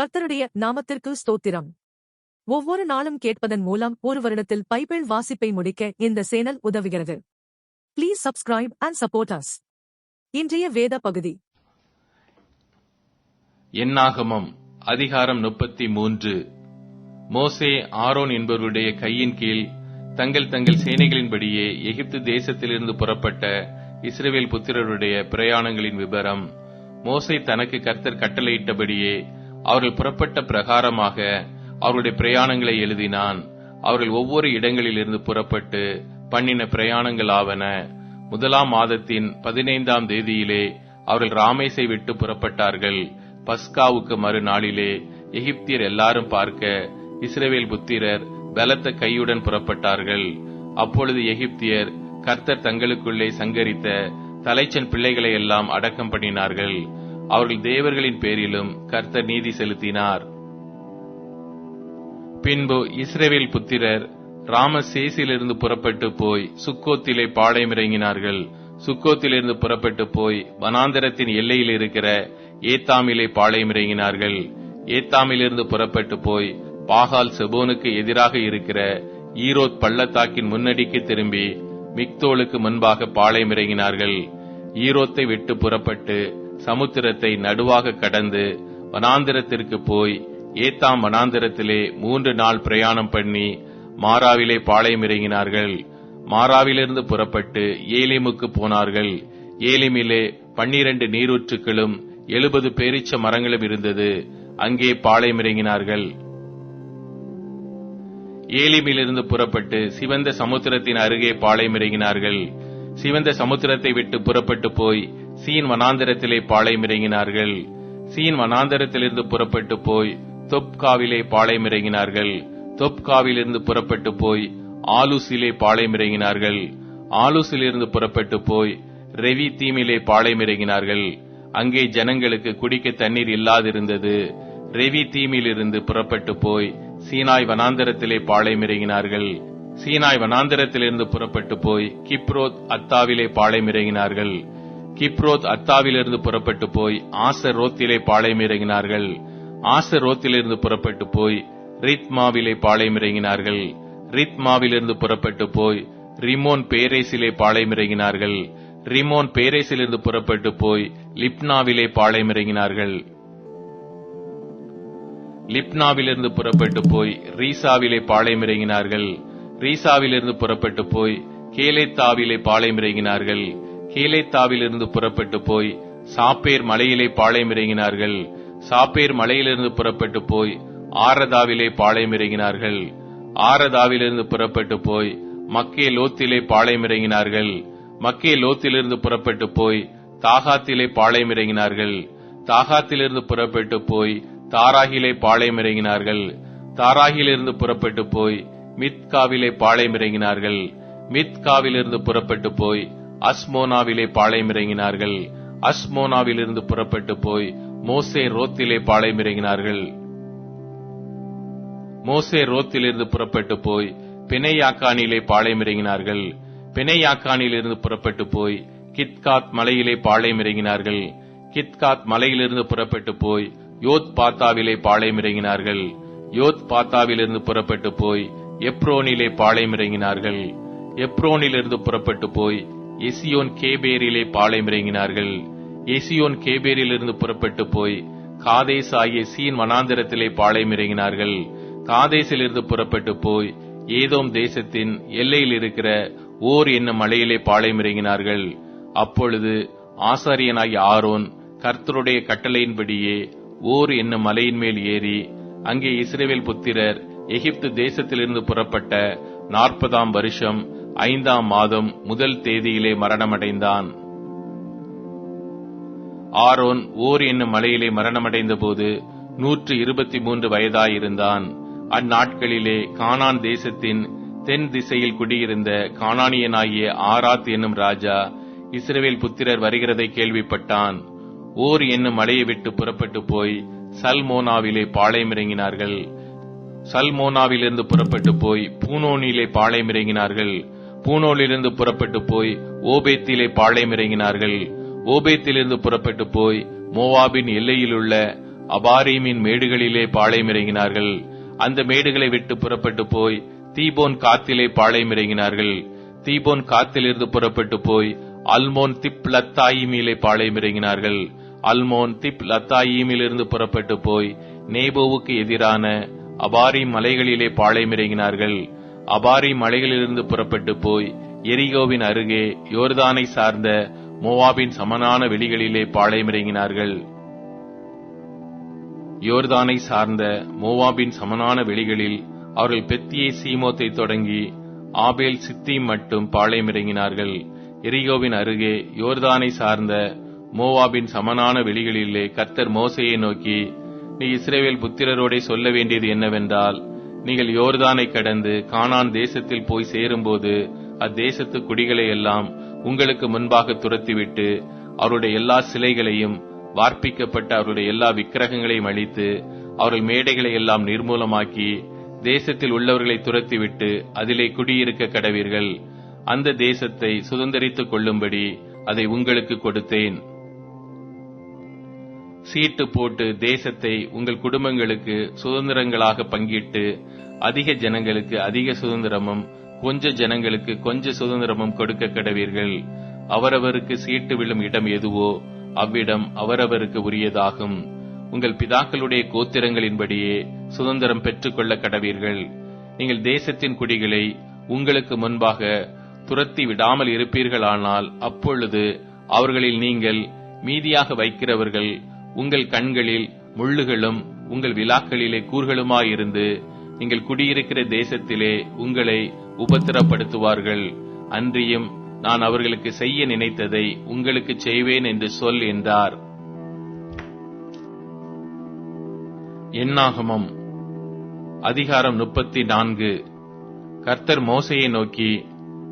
கர்த்தருடைய நாமத்திற்கு ஸ்தோத்திரம். ஒவ்வொரு நாளும் கேட்பதன் மூலம் ஒரு வருடத்தில் பைபிள் வாசிப்பை முடிக்க இந்த சேனல் உதவுகிறது. Please subscribe and support us இன்றைய வேத பகுதி. என்னாகமம் அதிகாரம் முப்பத்தி மூன்று மோசே ஆரோன் என்பவருடைய கையின் கீழ் தங்கள் தங்கள் சேனைகளின்படியே எகிப்து தேசத்திலிருந்து புறப்பட்ட இஸ்ரவேல் புத்திரருடைய பிரயாணங்களின் விபரம். மோசை தனக்கு கர்த்தர் கட்டளையிட்டபடியே அவர்கள் புறப்பட்ட பிரகாரமாக அவருடைய பிரயாணங்களை எழுதினான். அவர்கள் ஒவ்வொரு இடங்களிலிருந்து புறப்பட்டு பண்ணின பிரயாணங்கள் ஆவன முதலாம் மாதத்தின் பதினைந்தாம் தேதியிலே அவர்கள் ராமேசை விட்டு புறப்பட்டார்கள். பஸ்காவுக்கு மறுநாளிலே எகிப்தியர் எல்லாரும் பார்க்க இஸ்ரவேல் புத்திரர் பலத்த கையுடன் புறப்பட்டார்கள். அப்பொழுது எகிப்தியர் கர்த்தர் தங்களுக்குள்ளே சங்கரித்த தலைச்சன் பிள்ளைகளை எல்லாம் அடக்கம் பண்ணினார்கள். அவர்கள் தேவர்களின் பேரிலும் கர்த்தர் நீதி செலுத்தினார். பின்பு இஸ்ரேவேல் புத்திரர் ராமசேசிலிருந்து புறப்பட்டு போய் சுக்கோத்திலே பாளையமிறங்கினார்கள் சுக்கோத்திலிருந்து புறப்பட்டு போய் வனாந்தரத்தின் எல்லையில் இருக்கிற ஏத்தாமிலே பாளையமிறங்கினார்கள் ஏத்தாமிலிருந்து புறப்பட்டு போய் பாகால் செபோனுக்கு எதிராக இருக்கிற ஈரோத் பள்ளத்தாக்கின் முன்னடிக்கு திரும்பி மிக்தோலுக்கு முன்பாக பாளையமிறங்கினார்கள் ஈரோத்தை விட்டு புறப்பட்டு சமுத்திரத்தை நடுவாக கடந்து வனாந்திரத்திற்கு போய் ஏத்தாம் வனாந்திரத்திலே மூன்று நாள் பிரயாணம் பண்ணி மாறாவிலே பாளையம் இறங்கினார்கள். மாராவிலிருந்து புறப்பட்டு ஏலிமுக்கு போனார்கள். ஏலிமிலே பன்னிரண்டு நீரூற்றுக்களும் எழுபது பேரிச்ச மரங்களும் இருந்தது. அங்கே பாளையமிறங்கினார்கள் ஏலிமிலிருந்து புறப்பட்டு சிவந்த சமுத்திரத்தின் அருகே பாளையமிறங்கினார்கள் சிவந்த சமுத்திரத்தை விட்டு புறப்பட்டு போய் சீன் வனாந்திரத்திலே பாளையமிறங்கினார்கள். சீன் வனாந்தரத்திலிருந்து புறப்பட்டு போய் தொப்காவிலே பாளையமிறங்கினார்கள். தொப்காவிலிருந்து புறப்பட்டு போய் ஆலூசிலே பாளையமிறங்கினார்கள். ஆலூசிலிருந்து புறப்பட்டு போய் ரெவி தீமிலே பாளையமிறங்கினார்கள். அங்கே ஜனங்களுக்கு குடிக்க தண்ணீர் இல்லாதிருந்தது. ரெவி தீமிலிருந்து புறப்பட்டு போய் சீனாய் வனாந்தரத்திலே பாளையமிறங்கினார்கள். சீனாய் வனாந்தரத்திலிருந்து புறப்பட்டு போய் கிப்ரோத் அத்தாவிலே பாளையமிறங்கினார்கள். கிப்ரோத் அத்தாவிலிருந்து புறப்பட்டு போய் ஆசர் ரோத்திலே பாளையமிறங்கினார்கள். ஆசர் ரோத்திலிருந்து புறப்பட்டு போய் ரித்மாவிலே பாளையமிறங்கினார்கள். ரித்மாவிலிருந்து புறப்பட்டு போய் ரிமோன் பேரேசிலே பாளையமிறங்கினார்கள். ரிமோன் பேரேசிலிருந்து புறப்பட்டு போய் லிப்னாவிலே பாளையமிறங்கினார்கள். லிப்னாவிலிருந்து புறப்பட்டு போய் ரீசாவிலே பாளையமிறங்கினார்கள். ரீசாவிலிருந்து புறப்பட்டு போய் கேலேத்தாவிலே பாளையமிறங்கினார்கள். கீழைத்தாவிலிருந்து புறப்பட்டு போய் சாப்பேர் மலையிலே பாளையமிறங்கினார்கள். சாப்பேர் மலையிலிருந்து புறப்பட்டு போய் ஆரதாவிலே பாளையமிறங்கினார்கள். ஆரதாவிலிருந்து புறப்பட்டு போய் மக்கே லோத்திலே பாளையமிறங்கினார்கள். மக்கே லோத்திலிருந்து புறப்பட்டு போய் தாகாத்திலே பாளையமிறங்கினார்கள். தாகாத்திலிருந்து புறப்பட்டு போய் தாராகிலே பாளையமிறங்கினார்கள். தாராகிலிருந்து புறப்பட்டு போய் மித்காவிலே பாளையமிறங்கினார்கள். மித்காவிலிருந்து புறப்பட்டு போய் அஸ்மோனாவிலே பாளையமிறங்கினார்கள். அஸ்மோனாவிலிருந்து புறப்பட்டு போய் மோசே ரோத்திலே பாளையமிறங்கினார்கள். மோசே ரோத்திலிருந்து புறப்பட்டு போய் பிணையாக்கானிலே பாளையமிறங்கினார்கள். பிணையாக்கானிலிருந்து புறப்பட்டு போய் கித்காத் மலையிலே பாளையமிறங்கினார்கள். கித்காத் மலையிலிருந்து புறப்பட்டு போய் யோத் பாத்தாவிலே பாளையமிறங்கினார்கள். யோத் பாத்தாவிலிருந்து புறப்பட்டு போய் எப்ரோனிலே பாளையமிறங்கினார்கள். எப்ரோனிலிருந்து புறப்பட்டு போய் எசியோன் கேபேரிலே பாளையமிறங்கினார்கள் எசியோன் கேபேரிலிருந்து புறப்பட்டு போய் காதேஸ் ஆகிய சீன் வனாந்திரத்திலே பாளையமிறங்கினார்கள் காதேசிலிருந்து புறப்பட்டு போய் ஏதோம் தேசத்தின் எல்லையில் இருக்கிற ஓர் என்னும் மலையிலே பாளையமிறங்கினார்கள் அப்பொழுது ஆசாரியனாகிய ஆரோன் கர்த்தருடைய கட்டளையின்படியே ஓர் என்னும் மலையின் மேல் ஏறி அங்கே இஸ்ரேவேல் புத்திரர் எகிப்து தேசத்திலிருந்து புறப்பட்ட நாற்பதாம் வருஷம் ஐந்தாம் மாதம் முதல் தேதியிலே மரணமடைந்தான். ஆரோன் ஓர் என்னும் மலையிலே மரணமடைந்த போது நூற்று இருபத்தி மூன்று வயதாயிருந்தான். அந்நாட்களிலே கானான் தேசத்தின் தென் திசையில் குடியிருந்த கானானியனாகிய ஆராத் என்னும் ராஜா இஸ்ரேல் புத்திரர் வருகிறதை கேள்விப்பட்டான். ஓர் என்னும் மலையை விட்டு புறப்பட்டு போய் சல்மோனாவிலே பாளையமிறங்கினார்கள். சல்மோனாவிலிருந்து புறப்பட்டு போய் பூனோனிலே பாளையமிறங்கினார்கள். பூனோலிருந்து புறப்பட்டு போய் ஓபேத்திலே பாளையமிறங்கினார்கள் ஓபேத்திலிருந்து புறப்பட்டு போய் மோவாபின் எல்லையிலுள்ள அபாரீமின் மேடுகளிலே பாளையமிறங்கினார்கள் அந்த மேடுகளை விட்டு புறப்பட்டு போய் தீபோன் காத்திலே பாளையமிறங்கினார்கள் தீபோன் காத்திலிருந்து புறப்பட்டு போய் அல்மோன் திப் லத்தாயிமிலே பாளையமிறங்கினார்கள் அல்மோன் திப் லத்தாயிமிலிருந்து புறப்பட்டு போய் நேபோவுக்கு எதிரான அபாரி மலைகளிலே பாளையமிறங்கினார்கள் அபாரி மலைகளிலிருந்து புறப்பட்டு போய் எரிகோவின் அருகே யோர்தானை சார்ந்த மோவாபின் சமனான வெளிகளிலே பாளையமிறங்கினார்கள். யோர்தானை சார்ந்த மோவாபின் சமனான வெளிகளில் அவர்கள் பெத்தியை சீமோத்தை தொடங்கி ஆபேல் சித்தீம் மட்டும் பாளையமிறங்கினார்கள். எரிகோவின் அருகே யோர்தானை சார்ந்த மோவாபின் சமனான வெளிகளிலே கர்த்தர் மோசையை நோக்கி நீ இஸ்ரேவேல் புத்திரரோடே சொல்ல வேண்டியது என்னவென்றால் நீங்கள் யோர்தானை கடந்து கானான் தேசத்தில் போய் சேரும்போது அத்தேசத்து குடிகளை எல்லாம் உங்களுக்கு முன்பாக துரத்திவிட்டு அவருடைய எல்லா சிலைகளையும் வார்ப்பிக்கப்பட்ட அவருடைய எல்லா விக்கிரகங்களையும் அழித்து அவர்கள் மேடைகளை எல்லாம் நிர்மூலமாக்கி தேசத்தில் உள்ளவர்களை துரத்திவிட்டு அதிலே குடியிருக்க கடவீர்கள். அந்த தேசத்தை சுதந்திரித்துக் கொள்ளும்படி அதை உங்களுக்கு கொடுத்தேன். சீட்டு போட்டு தேசத்தை உங்கள் குடும்பங்களுக்கு சுதந்திரங்களாக பங்கிட்டு அதிக ஜனங்களுக்கு அதிக சுதந்திரமும் கொஞ்ச ஜனங்களுக்கு கொஞ்ச சுதந்திரமும் கொடுக்க கடவீர்கள். அவரவருக்கு சீட்டு விழும் இடம் எதுவோ அவ்விடம் அவரவருக்கு உரியதாகும். உங்கள் பிதாக்களுடைய கோத்திரங்களின்படியே சுதந்திரம் பெற்றுக்கொள்ள கடவீர்கள். நீங்கள் தேசத்தின் குடிகளை உங்களுக்கு முன்பாக துரத்தி விடாமல் இருப்பீர்களானால் அப்பொழுது அவர்களில் நீங்கள் மீதியாக வைக்கிறவர்கள் உங்கள் கண்களில் முள்ளுகளும் உங்கள் விழாக்களிலே கூறுகளுமாயிருந்து நீங்கள் குடியிருக்கிற தேசத்திலே உங்களை உபத்திரப்படுத்துவார்கள். அன்றியும் நான் அவர்களுக்கு செய்ய நினைத்ததை உங்களுக்கு செய்வேன் என்று சொல் என்றார். எண்ணாகமம் அதிகாரம் முப்பத்தி நான்கு கர்த்தர் மோசையை நோக்கி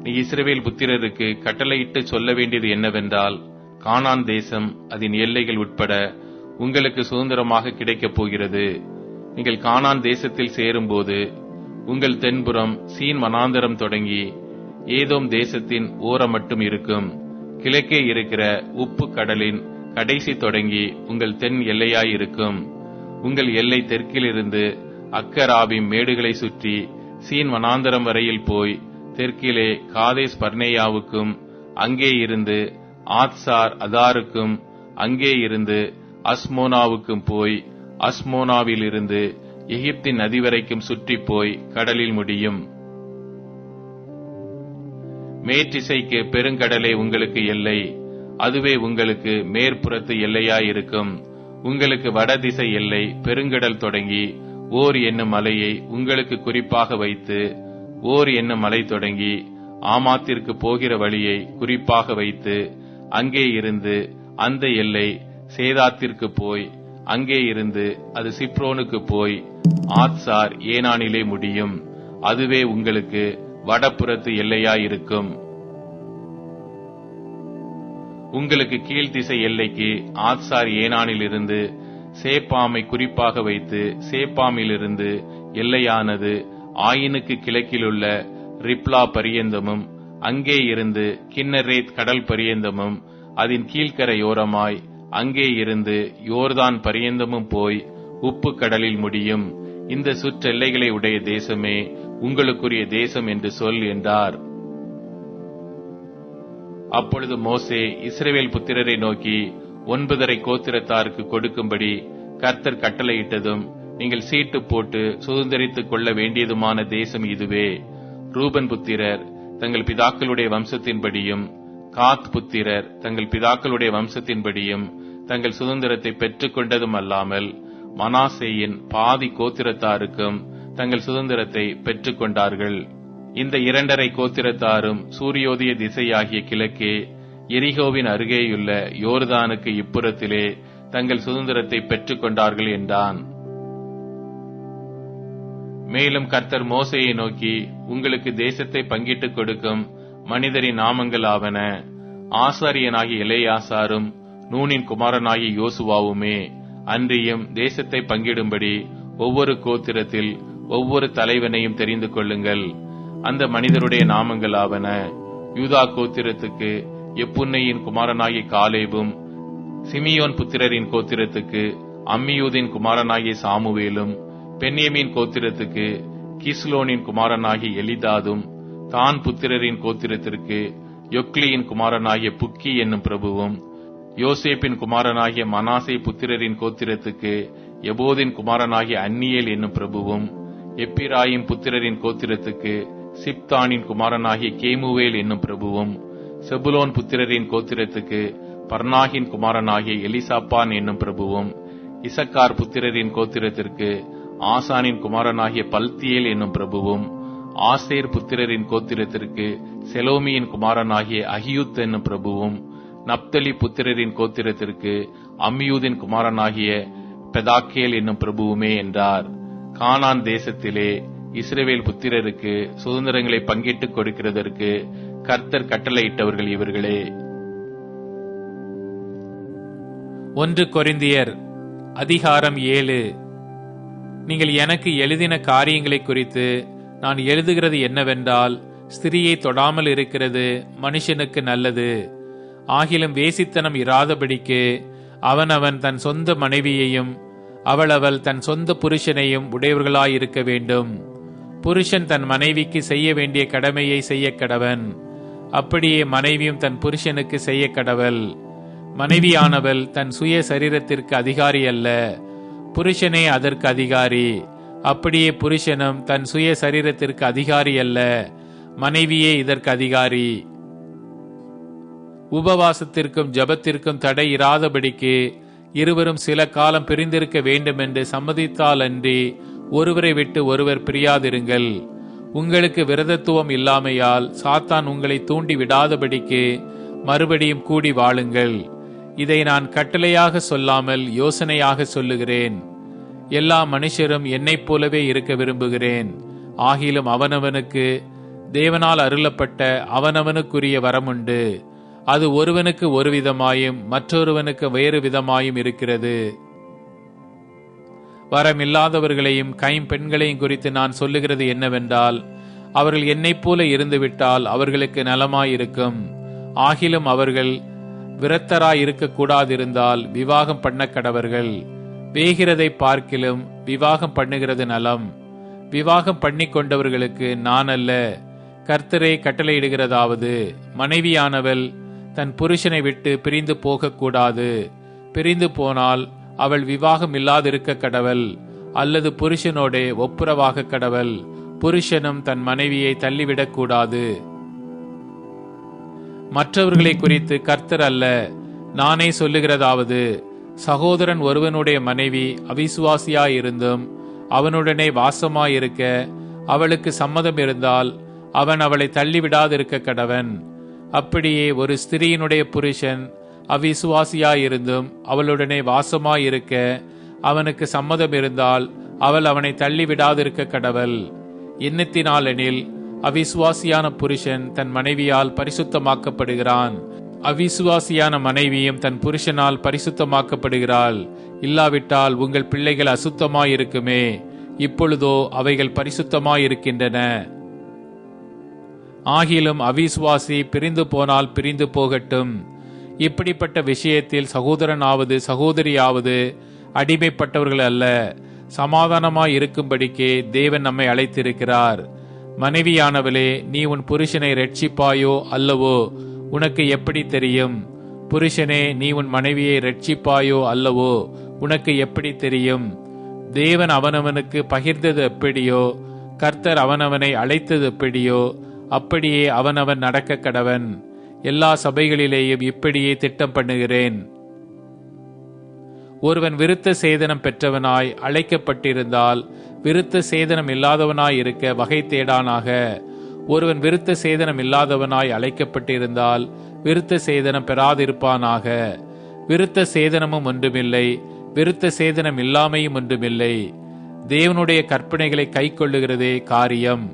நீ இஸ்ரவேல் புத்திரருக்கு கட்டளையிட்டு சொல்ல வேண்டியது என்னவென்றால் கானான் தேசம் அதன் எல்லைகள் உட்பட உங்களுக்கு சுதந்திரமாக கிடைக்கப் போகிறது. நீங்கள் கானான் தேசத்தில் சேரும்போது உங்கள் தென்புறம் சீன் வனாந்தரம் தொடங்கி ஏதோம் தேசத்தின் ஓரம் மட்டும் இருக்கும். கிழக்கே இருக்கிற உப்பு கடலின் கடைசி தொடங்கி உங்கள் தென் எல்லையாயிருக்கும் உங்கள் எல்லை தெற்கிலிருந்து அக்கராபிம் மேடுகளை சுற்றி சீன் வனாந்தரம் வரையில் போய் தெற்கிலே காதேஸ் பர்னேயாவுக்கும் அங்கே இருந்து ஆத்சார் அதாருக்கும் அங்கே இருந்து அஸ்மோனாவுக்கும் போய் அஸ்மோனாவிலிருந்து எகிப்தின் நதி வரைக்கும் சுற்றி போய் கடலில் முடியும். மேற்றிசைக்கு பெருங்கடலே உங்களுக்கு எல்லை. அதுவே உங்களுக்கு மேற்புறத்து எல்லையாயிருக்கும். உங்களுக்கு வடதிசை எல்லை பெருங்கடல் தொடங்கி ஓர் என்னும் மலையை உங்களுக்கு குறிப்பாக வைத்து ஓர் என்னும் மலை தொடங்கி ஆமாத்திற்கு போகிற வழியை குறிப்பாக வைத்து அங்கே இருந்து அந்த எல்லை சேதாத்திற்கு போய் அங்கே இருந்து அது சிப்ரோனுக்கு போய் ஆத்சார் ஏனானிலே முடியும். அதுவே உங்களுக்கு வடப்புறத்து எல்லையாயிருக்கும். உங்களுக்கு கீழ்த்திசை எல்லைக்கு ஆத்சார் ஏனானிலிருந்து சேப்பாமை குறிப்பாக வைத்து சேப்பாமிலிருந்து எல்லையானது ஆயினுக்கு கிழக்கிலுள்ள ரிப்லா பரியந்தமும் அங்கே இருந்து கிண்ணரேத் கடல் பரியந்தமும் அதன் கீழ்க்கரையோரமாய் அங்கே இருந்து யோர்தான் பரியந்தமும் போய் உப்பு கடலில் முடியும். இந்த சுற்றெல்லைகளை உடைய தேசமே உங்களுக்குரிய தேசம் என்று சொல் என்றார். அப்பொழுது மோசே இஸ்ரேல் புத்திரரை நோக்கி ஒன்பதரை கோத்திரத்தாருக்கு கொடுக்கும்படி கர்த்தர் கட்டளையிட்டதும் நீங்கள் சீட்டு போட்டு சுதந்திரித்துக் கொள்ள வேண்டியதுமான தேசம் இதுவே. ரூபன் புத்திரர் தங்கள் பிதாக்களுடைய வம்சத்தின்படியும் காத் புத்திரர் தங்கள் பிதாக்களுடைய வம்சத்தின்படியும் தங்கள் சுதந்திரத்தை பெற்றுக்கொண்டதும் அல்லாமல் மனாசேயின் பாதி கோத்திரத்தாருக்கும் தங்கள் சுதந்திரத்தை பெற்றுக்கொண்டார்கள். இந்த இரண்டரை கோத்திரத்தாரும் சூரியோதய திசையாகிய கிழக்கே எரிகோவின் அருகேயுள்ள யோர்தானுக்கு இப்புறத்திலே தங்கள் சுதந்திரத்தை பெற்றுக்கொண்டார்கள் என்றான். மேலும் கர்த்தர் மோசையை நோக்கி உங்களுக்கு தேசத்தை பங்கிட்டுக் கொடுக்கும் மனிதரின் நாமங்கள் ஆவன ஆசாரியனாகிய இளையாசாரும் நூனின் குமாரனாகிய யோசுவாவுமே அன்றியும் தேசத்தை பங்கிடும்படி ஒவ்வொரு கோத்திரத்தில் ஒவ்வொரு தலைவனையும் தெரிந்து கொள்ளுங்கள். அந்த மனிதருடைய நாமங்கள் ஆவன. யூதா கோத்திரத்துக்கு எப்புன்னையின் குமாரனாகிய காலேபும் சிமியோன் புத்திரரின் கோத்திரத்துக்கு அம்மியூதின் குமாரனாகிய சாமுவேலும் பென்யமீன் கோத்திரத்துக்கு கிஸ்லோனின் குமாரனாகிய எலிதாதும் தான் புத்திரரின் கோத்திரத்திற்கு யொக்லியின் குமாரனாகிய புக்கி என்னும் பிரபுவும் யோசேப்பின் குமாரனாகிய மனாசை புத்திரரின் கோத்திரத்துக்கு எபோதின் குமாரனாகிய அந்நியேல் என்னும் பிரபுவும் எப்பிராயின் புத்திரரின் கோத்திரத்துக்கு சிப்தானின் குமாரனாகிய கேமுவேல் என்னும் பிரபுவும் செபுலோன் புத்திரரின் கோத்திரத்துக்கு பர்னாகின் குமாரனாகிய எலிசாப்பான் என்னும் பிரபுவும் இசக்கார் புத்திரரின் கோத்திரத்திற்கு ஆசானின் குமாரனாகிய பல்தியேல் என்னும் பிரபுவும் ஆசேர் புத்திரரின் கோத்திரத்திற்கு செலோமியின் குமாரனாகிய அகியூத் என்னும் பிரபுவும் நப்தலி புத்திரரின் கோத்திரத்திற்கு அம்மியூதின் குமாரனாகிய பெதாக்கேல் என்னும் பிரபுவுமே என்றார். கானான் தேசத்திலே இஸ்ரேவேல் புத்திரருக்கு சுதந்திரங்களை பங்கிட்டுக் கொடுக்கிறதற்கு கர்த்தர் கட்டளையிட்டவர்கள் இவர்களே. ஒன்று கொரிந்தியர் அதிகாரம் ஏழு. நீங்கள் எனக்கு எழுதின காரியங்களை குறித்து நான் எழுதுகிறது என்னவென்றால் ஸ்திரியை தொடாமல் இருக்கிறது மனுஷனுக்கு நல்லது. ஆகிலும் வேசித்தனம் இராதபடிக்கு அவனவன் தன் சொந்த மனைவியையும் அவளவள் தன் சொந்த புருஷனையும் உடையவர்களாயிருக்க வேண்டும். புருஷன் தன் மனைவிக்கு செய்ய வேண்டிய கடமையை செய்ய கடவன். அப்படியே மனைவியும் தன் புருஷனுக்கு செய்ய கடவள். மனைவியானவள் தன் சுய சரீரத்திற்கு அதிகாரி அல்ல. புருஷனே அதற்கு அதிகாரி. அப்படியே புருஷனும் தன் சுய சரீரத்திற்கு அதிகாரி அல்ல. மனைவியே இதற்கு அதிகாரி. உபவாசத்திற்கும் ஜபத்திற்கும் தடை இராதபடிக்கு இருவரும் சில காலம் பிரிந்திருக்க வேண்டும் என்று சம்மதித்தால் அன்றி ஒருவரை விட்டு ஒருவர் பிரியாதிருங்கள். உங்களுக்கு விரதத்துவம் இல்லாமையால் சாத்தான் உங்களை தூண்டி விடாதபடிக்கு மறுபடியும் கூடி வாழுங்கள். இதை நான் கட்டளையாக சொல்லாமல் யோசனையாக சொல்லுகிறேன். எல்லா மனுஷரும் என்னைப் போலவே இருக்க விரும்புகிறேன். ஆகிலும் அவனவனுக்கு தேவனால் அருளப்பட்ட அவனவனுக்குரிய வரமுண்டு. அது ஒருவனுக்கு ஒரு விதமாயும் மற்றொருவனுக்கு வேறு விதமாயும் இருக்கிறது. வரமில்லாதவர்களையும் கைம்பெண்களையும் குறித்து நான் சொல்லுகிறது என்னவென்றால் அவர்கள் என்னைப் போல இருந்துவிட்டால் அவர்களுக்கு நலமாயிருக்கும். ஆகிலும் அவர்கள் விரத்தராய் இருக்கக்கூடாதிருந்தால் விவாகம் பண்ண கடவர்கள் வேகிறதை பார்க்கிலும் விவாகம் பண்ணுகிறது நலம். விவாகம் பண்ணி கொண்டவர்களுக்கு நான் அல்ல கர்த்தரை கட்டளையிடுகிறதாவது மனைவியானவள் தன் புருஷனை விட்டு பிரிந்து போகக்கூடாது. பிரிந்து போனால் அவள் விவாகம் இல்லாதிருக்க கடவள் அல்லது புருஷனோடே ஒப்புரவாக கடவள் புருஷனும் தன் மனைவியை தள்ளிவிடக்கூடாது மற்றவர்களை குறித்து கர்த்தர் அல்ல நானே சொல்லுகிறதாவது சகோதரன் ஒருவனுடைய மனைவி அவிசுவாசியாயிருந்தும் அவனுடனே வாசமாயிருக்க அவளுக்கு சம்மதம் இருந்தால் அவன் அவளை தள்ளிவிடாதிருக்க கடவன். அப்படியே ஒரு ஸ்திரீயினுடைய புருஷன் அவிசுவாசியாயிருந்தும் அவளுடனே வாசமாயிருக்க அவனுக்கு சம்மதம் இருந்தால் அவள் அவனை தள்ளிவிடாதிருக்க கடவள். எண்ணத்தினாலெனில் அவிசுவாசியான புருஷன் தன் மனைவியால் பரிசுத்தமாக்கப்படுகிறான். அவிசுவாசியான மனைவியும் தன் புருஷனால் பரிசுத்தமாக்கப்படுகிறாள். இல்லாவிட்டால் உங்கள் பிள்ளைகள் அசுத்தமாயிருக்குமே. இப்பொழுதோ அவைகள் பரிசுத்தமாயிருக்கின்றன. ஆகிலும் அவிசுவாசி பிரிந்து போனால் பிரிந்து போகட்டும். இப்படிப்பட்ட விஷயத்தில் சகோதரனாவது சகோதரியாவது அடிமைப்பட்டவர்கள் அல்ல. சமாதானமாய் இருக்கும்படிக்கே தேவன் நம்மை அழைத்திருக்கிறார். மனைவியானவளே நீ உன் புருஷனை ரட்சிப்பாயோ அல்லவோ? உனக்கு எப்படி தெரியும்? புருஷனே நீ உன் மனைவியை ரட்சிப்பாயோ அல்லவோ? உனக்கு எப்படி தெரியும்? தேவன் அவனவனுக்கு பகிர்ந்தது எப்படியோ? கர்த்தர் அவனவனை அழைத்தது எப்படியோ? அப்படியே அவனவன் நடக்க கடவன். எல்லா சபைகளிலேயும் இப்படியே திட்டம் பண்ணுகிறேன். ஒருவன் விருத்த சேதனம் பெற்றவனாய் அழைக்கப்பட்டிருந்தால் விருத்த சேதனம் இல்லாதவனாய் இருக்க வகை தேடானாக. ஒருவன் விருத்த சேதனம் இல்லாதவனாய் அழைக்கப்பட்டிருந்தால் விருத்த சேதனம் பெறாதிருப்பானாக. விருத்த சேதனமும் ஒன்றுமில்லை விருத்த சேதனம் இல்லாமையும் ஒன்றுமில்லை. தேவனுடைய கற்பனைகளை கைக்கொள்ளுகிறதே காரியம்.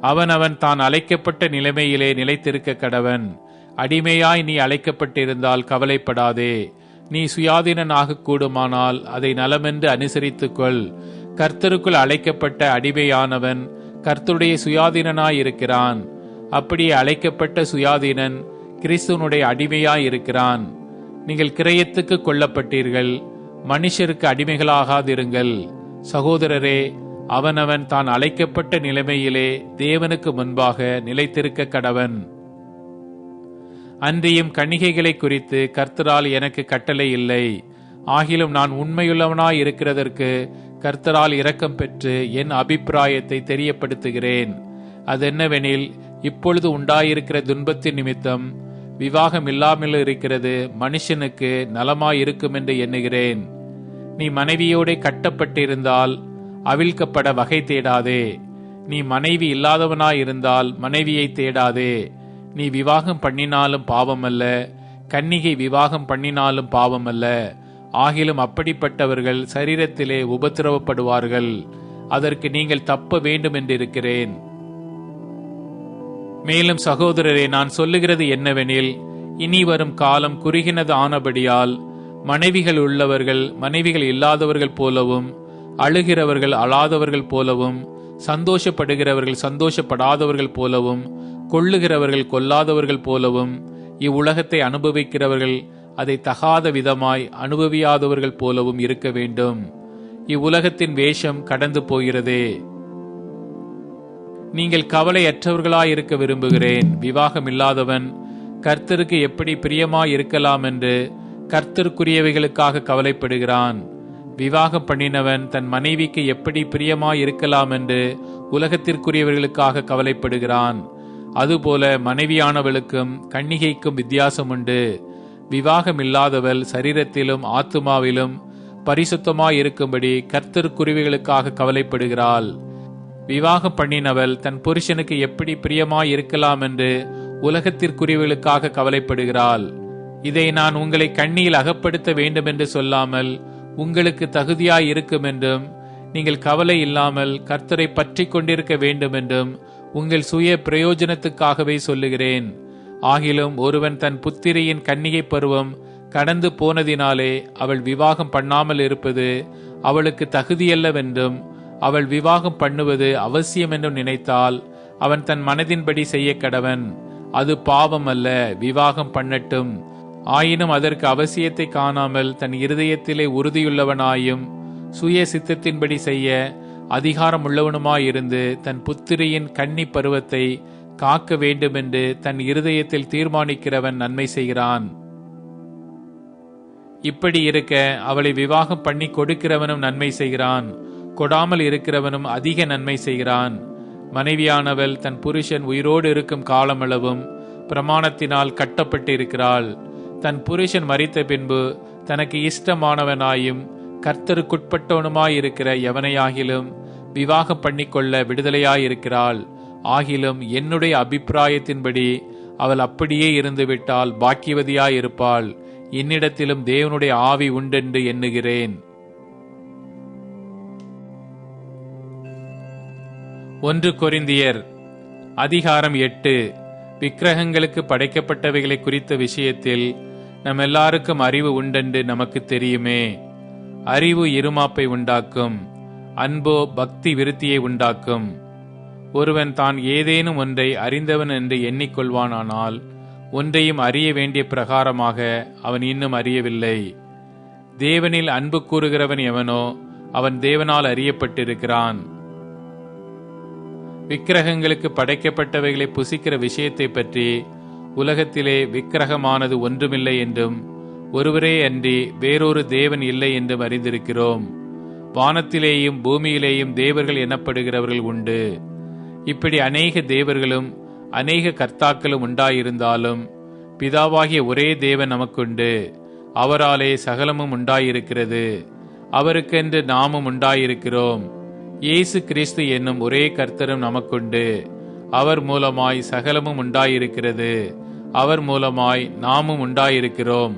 அவன் அவன் தான் அழைக்கப்பட்ட நிலைமையிலே நிலைத்திருக்க கடவன். அடிமையாய் நீ அழைக்கப்பட்டிருந்தால் கவலைப்படாதே. நீ சுயாதீனனாக கூடுமானால் அதை நலமென்று அனுசரித்துக்கொள் கர்த்தருக்குள் அழைக்கப்பட்ட அடிமையானவன் கர்த்தருடைய சுயாதீனனாய் இருக்கிறான். அப்படியே அழைக்கப்பட்ட சுயாதீனன் கிறிஸ்துவனுடைய அடிமையாய் இருக்கிறான். நீங்கள் கிரயத்துக்கு கொல்லப்பட்டீர்கள். மனுஷருக்கு அடிமைகளாகாதிருங்கள். சகோதரரே அவனவன் தான் அழைக்கப்பட்ட நிலைமையிலே தேவனுக்கு முன்பாக நிலைத்திருக்க கடவன். அன்றியும் கணிகைகளை குறித்து கர்த்தரால் எனக்கு கட்டளை இல்லை. ஆகிலும் நான் உண்மையுள்ளவனாய் இருக்கிறதற்கு கர்த்தரால் இரக்கம் பெற்று என் அபிப்பிராயத்தை தெரியப்படுத்துகிறேன். அதென்னவெனில் இப்பொழுது உண்டாயிருக்கிற துன்பத்தின் நிமித்தம் விவாகம் இல்லாமல் இருக்கிறது மனுஷனுக்கு நலமாயிருக்கும் என்று எண்ணுகிறேன். நீ மனைவியோடே கட்டப்பட்டிருந்தால் அவிழ்க்கப்பட வகை தேடாதே. நீ மனைவி இல்லாதவனாயிருந்தால் மனைவியை தேடாதே. நீ விவாகம் பண்ணினாலும் பாவமல்ல. கன்னிகை விவாகம் பண்ணினாலும் பாவமல்ல. ஆகிலும் அப்படிப்பட்டவர்கள் சரீரத்திலே உபத்திரவப்படுவார்கள். அதற்கு நீங்கள் தப்ப வேண்டும் என்றிருக்கிறேன் மேலும் சகோதரரே நான் சொல்லுகிறது என்னவெனில் இனி வரும் காலம் குறுகினது ஆனபடியால் மனைவிகள் உள்ளவர்கள் மனைவிகள் இல்லாதவர்கள் போலவும் அழுகிறவர்கள் அழாதவர்கள் போலவும் சந்தோஷப்படுகிறவர்கள் சந்தோஷப்படாதவர்கள் போலவும் கொள்ளுகிறவர்கள் கொல்லாதவர்கள் போலவும் இவ்வுலகத்தை அனுபவிக்கிறவர்கள் அதை தகாத விதமாய் அனுபவியாதவர்கள் போலவும் இருக்க வேண்டும். இவ்வுலகத்தின் வேஷம் கடந்து போகிறதே. நீங்கள் கவலையற்றவர்களாயிருக்க விரும்புகிறேன். விவாகம் இல்லாதவன் கர்த்தருக்கு எப்படி பிரியமாய் இருக்கலாம் என்று கர்த்தருக்குரியவைகளுக்காக கவலைப்படுகிறான். விவாகம் பண்ணினவன் தன் மனைவிக்கு எப்படி பிரியமாய் இருக்கலாம் என்று உலகத்திற்குரியவர்களுக்காக கவலைப்படுகிறான். அதுபோல மனைவியானவளுக்கும் கன்னிகைக்கும் வித்தியாசம் உண்டு விவாகம் இல்லாதவள் சரீரத்திலும் ஆத்துமாவிலும் பரிசுத்தமாய் இருக்கும்படி கர்த்தருக்குருவிகளுக்காக கவலைப்படுகிறாள். விவாகம் பண்ணினவள் தன் புருஷனுக்கு எப்படி பிரியமாய் இருக்கலாம் என்று உலகத்திற்குரியவர்களுக்காக கவலைப்படுகிறாள். இதை நான் உங்களை கண்ணியில் அகப்படுத்த வேண்டும் என்று சொல்லாமல் உங்களுக்கு தகுதியாய் இருக்கும் என்றும் நீங்கள் கவலை இல்லாமல் கர்த்தரை பற்றி கொண்டிருக்க வேண்டும் என்றும் உங்கள் சுய பிரயோஜனத்துக்காகவே சொல்லுகிறேன். ஆகிலும் ஒருவன் தன் புத்திரியின் கன்னிகை பருவம் கடந்து போனதினாலே அவள் விவாகம் பண்ணாமல் இருப்பது அவளுக்கு தகுதியல்லவென்றும் அவள் விவாகம் பண்ணுவது அவசியம் என்றும் நினைத்தால் அவன் தன் மனதின்படி செய்ய கடவன். அது பாவம் அல்ல விவாகம் பண்ணட்டும். ஆயினும் அதற்கு அவசியத்தை காணாமல் தன் இருதயத்திலே உறுதியுள்ளவனாயும் சுய சித்தத்தின்படி செய்ய அதிகாரம் உள்ளவனுமாயிருந்து தன் புத்திரியின் கன்னி பருவத்தை காக்க வேண்டுமென்று தன் இருதயத்தில் தீர்மானிக்கிறவன் நன்மை செய்கிறான். இப்படி இருக்க அவளை விவாகம் பண்ணி கொடுக்கிறவனும் நன்மை செய்கிறான் கொடாமல் இருக்கிறவனும் அதிக நன்மை செய்கிறான். மனைவியானவள் தன் புருஷன் உயிரோடு இருக்கும் காலமளவும் பிரமாணத்தினால் கட்டப்பட்டு இருக்கிறாள் தன் புருஷன் மறித்த பின்பு தனக்கு இஷ்டமானவனாயும் கர்த்தருக்குட்பட்டவனுமாயிருக்கிற எவனையாகிலும் விவாகம் பண்ணிக்கொள்ள விடுதலையாயிருக்கிறாள். ஆகிலும் என்னுடைய அபிப்பிராயத்தின்படி அவள் அப்படியே இருந்துவிட்டால் பாக்கியவதியாயிருப்பாள். என்னிடத்திலும் தேவனுடைய ஆவி உண்டென்று எண்ணுகிறேன். ஒன்று கொரிந்தியர் அதிகாரம் எட்டு. விக்கிரகங்களுக்கு படைக்கப்பட்டவைகளை குறித்த விஷயத்தில் நம் எல்லாருக்கும் அறிவு உண்டென்று நமக்கு தெரியுமே. அறிவு இருமாப்பை உண்டாக்கும் அன்போ பக்தி விருத்தியை உண்டாக்கும். ஒருவன் தான் ஏதேனும் ஒன்றை அறிந்தவன் என்று எண்ணிக்கொள்வானானால் ஒன்றையும் அறிய வேண்டிய பிரகாரமாக அவன் இன்னும் அறியவில்லை. தேவனில் அன்பு கூறுகிறவன் எவனோ அவன் தேவனால் அறியப்பட்டிருக்கிறான். விக்கிரகங்களுக்கு படைக்கப்பட்டவைகளை புசிக்கிற விஷயத்தை பற்றி உலகத்திலே விக்கிரகமானது ஒன்றுமில்லை என்றும் ஒருவரே அன்றி வேறொரு தேவன் இல்லை என்றும் அறிந்திருக்கிறோம். வானத்திலேயும் பூமியிலேயும் தேவர்கள் எனப்படுகிறவர்கள் உண்டு. இப்படி அநேக தேவர்களும் அநேக கர்த்தாக்களும் உண்டாயிருந்தாலும் பிதாவாகிய ஒரே தேவன் நமக்குண்டு. அவராலே சகலமும் உண்டாயிருக்கிறது. அவருக்கென்று நாமும் உண்டாயிருக்கிறோம். இயேசு கிறிஸ்து என்னும் ஒரே கர்த்தரும் நமக்குண்டு. அவர் மூலமாய் சகலமும் உண்டாயிருக்கிறது. அவர் மூலமாய் நாமும் உண்டாயிருக்கிறோம்.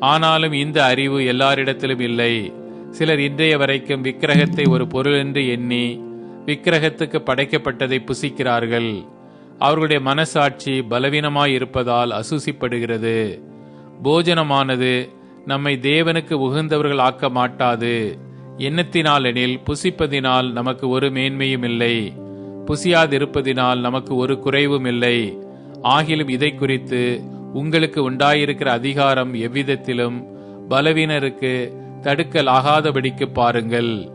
ஆனாலும் இந்த அறிவு எல்லாரிடத்திலும் இல்லை. சிலர் இன்றைய வரைக்கும் விக்கிரகத்தை ஒரு பொருள் என்று எண்ணி விக்கிரகத்துக்கு படைக்கப்பட்டதை புசிக்கிறார்கள். அவர்களுடைய மனசாட்சி பலவீனமாய் இருப்பதால் அசூசிப்படுகிறது. போஜனமானது நம்மை தேவனுக்கு உகந்தவர்கள் ஆக்க மாட்டாது எண்ணத்தினாலெனில் புசிப்பதினால் நமக்கு ஒரு மேன்மையும் இல்லை. புசியாதிருப்பதினால் நமக்கு ஒரு குறைவும் இல்லை. ஆகிலும் இதை குறித்து உங்களுக்கு உண்டாயிருக்கிற அதிகாரம் எவ்விதத்திலும் பலவீனருக்கு தடுக்கலாகாதபடிக்கு பாருங்கள்.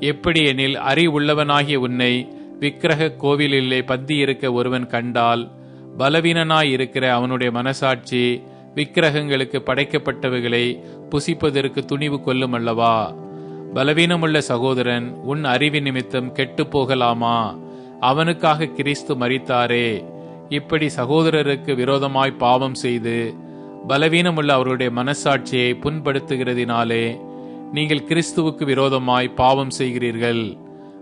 எப்படியெனில் அறிவுள்ளவனாகிய உன்னை விக்கிரக கோவிலிலே பந்தியிருக்க ஒருவன் கண்டால் பலவீனனாயிருக்கிற அவனுடைய மனசாட்சி விக்கிரகங்களுக்கு படைக்கப்பட்டவைகளை புசிப்பதற்கு துணிவு கொள்ளும் அல்லவா? பலவீனமுள்ள சகோதரன் உன் அறிவு நிமித்தம் கெட்டு போகலாமா? அவனுக்காக கிறிஸ்து மறித்தாரே இப்படி சகோதரருக்கு விரோதமாய் பாவம் செய்து பலவீனமுள்ள அவருடைய மனசாட்சியை புண்படுத்துகிறதினாலே நீங்கள் கிறிஸ்துவுக்கு விரோதமாய் பாவம் செய்கிறீர்கள்.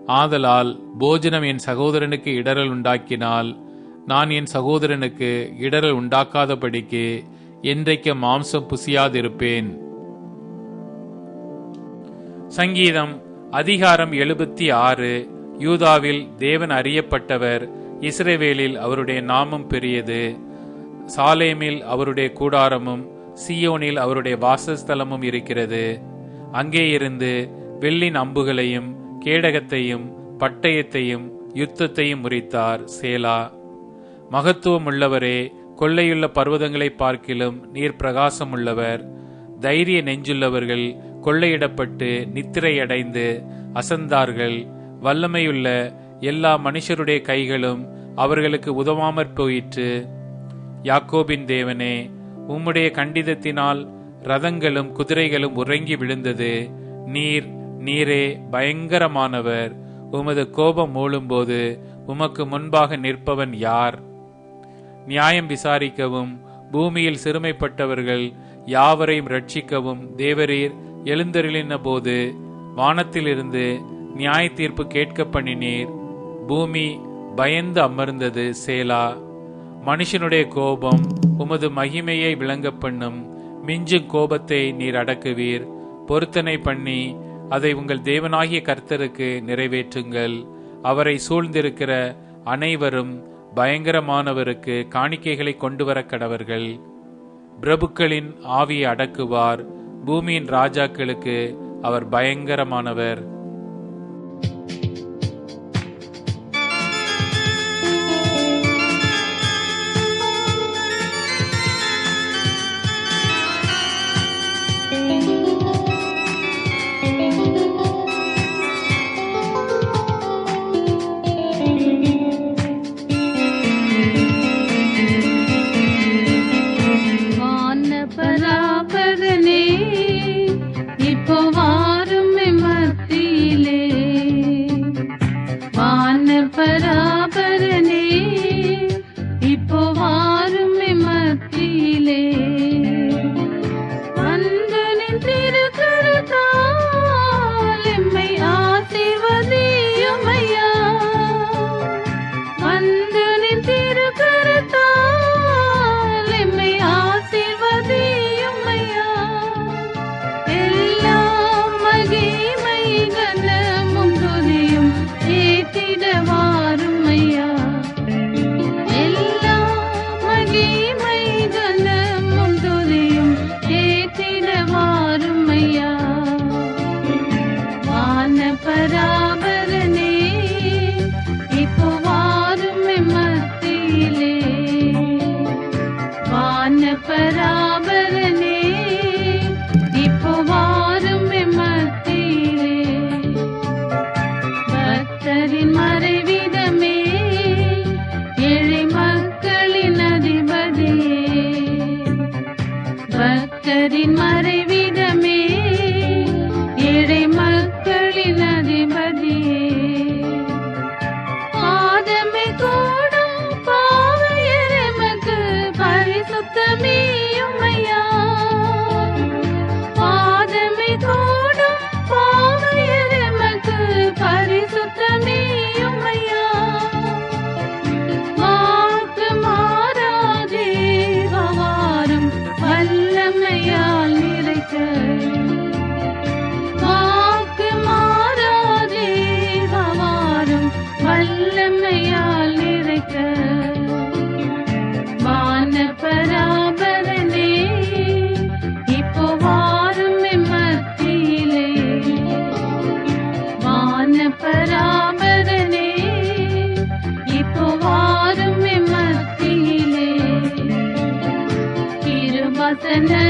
ஆதலால் போஜனம் என் சகோதரனுக்கு இடரல் உண்டாக்கினால் நான் என் சகோதரனுக்கு இடரல் உண்டாக்காதபடிக்கு என்றைக்கு மாம்சம் புசியாதிருப்பேன். சங்கீதம் அதிகாரம் எழுபத்தி ஆறு. யூதாவில் தேவன் அறியப்பட்டவர் இஸ்ரேவேலில் அவருடைய நாமம் பெரியது. சாலேமில் அவருடைய கூடாரமும் சியோனில் அவருடைய வாசஸ்தலமும் இருக்கிறது. அங்கே இருந்து வெள்ளின் அம்புகளையும் கேடகத்தையும் பட்டயத்தையும் யுத்தத்தையும் முறித்தார் சேலா. மகத்துவமுள்ளவரே கொள்ளையுள்ள பர்வதங்களை பார்க்கிலும் நீர் பிரகாசம் உள்ளவர் தைரிய நெஞ்சுள்ளவர்கள் கொள்ளையிடப்பட்டு நித்திரையடைந்து அசந்தார்கள். வல்லமையுள்ள எல்லா மனுஷருடைய கைகளும் அவர்களுக்கு உதவாமற் போயிற்று. யாக்கோபின் தேவனே உம்முடைய கண்டிதத்தினால் ரதங்களும் குதிரைகளும் உறங்கி விழுந்தது. நீர் நீரே பயங்கரமானவர். உமது கோபம் மூழும்போது உமக்கு முன்பாக நிற்பவன் யார்? நியாயம் விசாரிக்கவும் பூமியில் சிறுமைப்பட்டவர்கள் யாவரையும் ரட்சிக்கவும் தேவரீர் எழுந்தருளின போது வானத்திலிருந்து நியாய தீர்ப்பு கேட்க பண்ணினீர். பூமி பயந்து அமர்ந்தது சேலா. மனுஷனுடைய கோபம் உமது மகிமையை விளங்க பண்ணும். மிஞ்சும் கோபத்தை நீர் அடக்குவீர். பொருத்தனை பண்ணி அதை உங்கள் தேவனாகிய கர்த்தருக்கு நிறைவேற்றுங்கள். அவரை சூழ்ந்திருக்கிற அனைவரும் பயங்கரமானவருக்கு காணிக்கைகளை கொண்டு வர கடவர்கள். பிரபுக்களின் ஆவியை அடக்குவார். பூமியின் ராஜாக்களுக்கு அவர் பயங்கரமானவர். பக்தரின் and then